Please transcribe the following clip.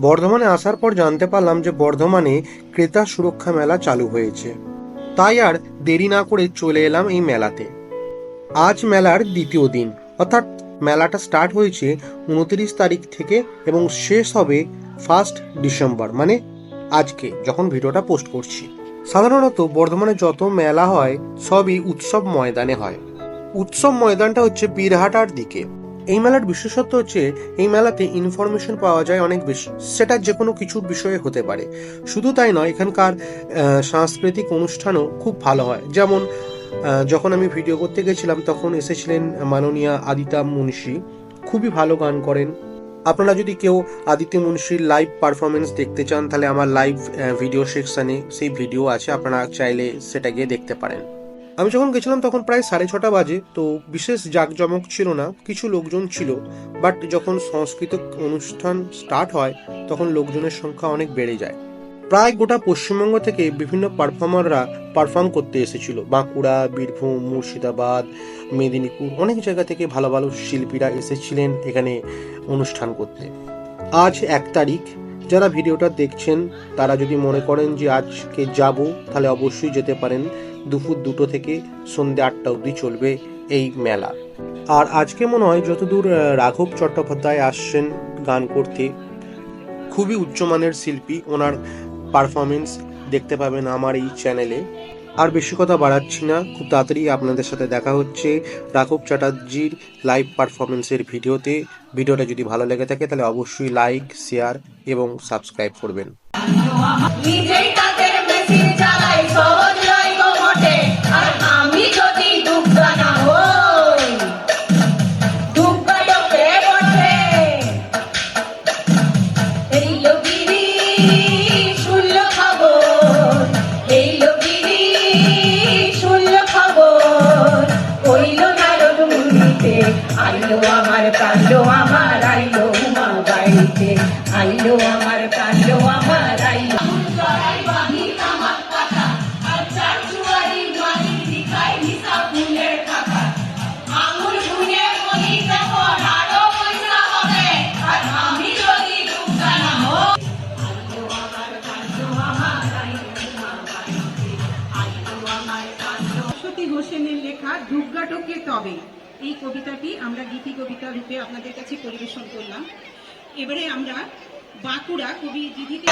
বর্ধমানে আসার পর জানতে পারলাম যে বর্ধমানে ক্রেতা সুরক্ষা মেলা চালু হয়েছে। তাই আর দেরি না করে চলে এলাম এই মেলাতে। আজ মেলার দ্বিতীয় দিন। অর্থাৎ মেলাটা স্টার্ট হয়েছে উনত্রিশ তারিখ থেকে এবং শেষ হবে ফার্স্ট ডিসেম্বর মানে আজকে, যখন ভিডিওটা পোস্ট করছি। সাধারণত বর্ধমানে যত মেলা হয়, সবই উৎসব ময়দানে হয়। উৎসব ময়দানটা হচ্ছে বীরহাটার দিকে। এই মেলার বিশেষত্ব হচ্ছে, এই মেলাতে ইনফরমেশন পাওয়া যায় অনেক বেশি। সেটা যে কোনো কিছুর বিষয়ে হতে পারে। শুধু তাই নয়, এখানকার সাংস্কৃতিক অনুষ্ঠানও খুব ভালো হয়। যেমন যখন আমি ভিডিও করতে গেছিলাম, তখন এসেছিলেন মাননীয়া আদিতা মুন্সি। খুবই ভালো গান করেন। আপনারা যদি কেউ আদিত্য মুন্সির লাইভ পারফরমেন্স দেখতে চান, তাহলে আমার লাইভ ভিডিও সেকশানে সেই ভিডিও আছে। আপনারা চাইলে সেটা গিয়ে দেখতে পারেন। আমি যখন গেছিলাম তখন প্রায় সাড়ে ছটা বাজে, তো বিশেষ জাঁকজমক ছিল না, কিছু লোকজন ছিল। বাট যখন সাংস্কৃতিক অনুষ্ঠান স্টার্ট হয়, তখন লোকজনের সংখ্যা অনেক বেড়ে যায়। প্রায় গোটা পশ্চিমবঙ্গ থেকে বিভিন্ন পারফর্মাররা পারফর্ম করতে এসেছিল। বাঁকুড়া, বীরভূম, মুর্শিদাবাদ, মেদিনীপুর, অনেক জায়গা থেকে ভালো ভালো শিল্পীরা এসেছিলেন এখানে অনুষ্ঠান করতে। আজ এক তারিখ। যারা ভিডিওটা দেখছেন, তারা যদি মনে করেন যে আজকে যাব, তাহলে অবশ্যই যেতে পারেন। দুপুর দুটো থেকে সন্ধ্যে আটটা অবধি চলবে এই মেলা। আর আজকে মনে হয় যতদূর রাঘব চট্টোপাধ্যায় আসছেন গান করতে, খুবই উচ্চমানের শিল্পী, ওনার পারফরমেন্স দেখতে পাবেন আমার এই চ্যানেলে আর বেশি কথা বাড়াচ্ছি না, খুব তাড়াতাড়ি আপনাদের সাথে দেখা হচ্ছে রাঘব চ্যাটার্জির লাইভ পারফরমেন্সের ভিডিওতে। ভিডিওটা যদি ভালো লেগে থাকে, তাহলে অবশ্যই লাইক শেয়ার এবং সাবস্ক্রাইব করবেন। আইলো আমার কালো আমার আইলো উমা বাড়িতে আইলো আমার কালো হোসেনের লেখা দুর্গাটকে তবে। এই কবিতাটি আমরা গীতি কবিতা রূপে আপনাদের কাছে পরিবেশন করলাম। এবারে আমরা বাঁকুড়া কবি দিদিতে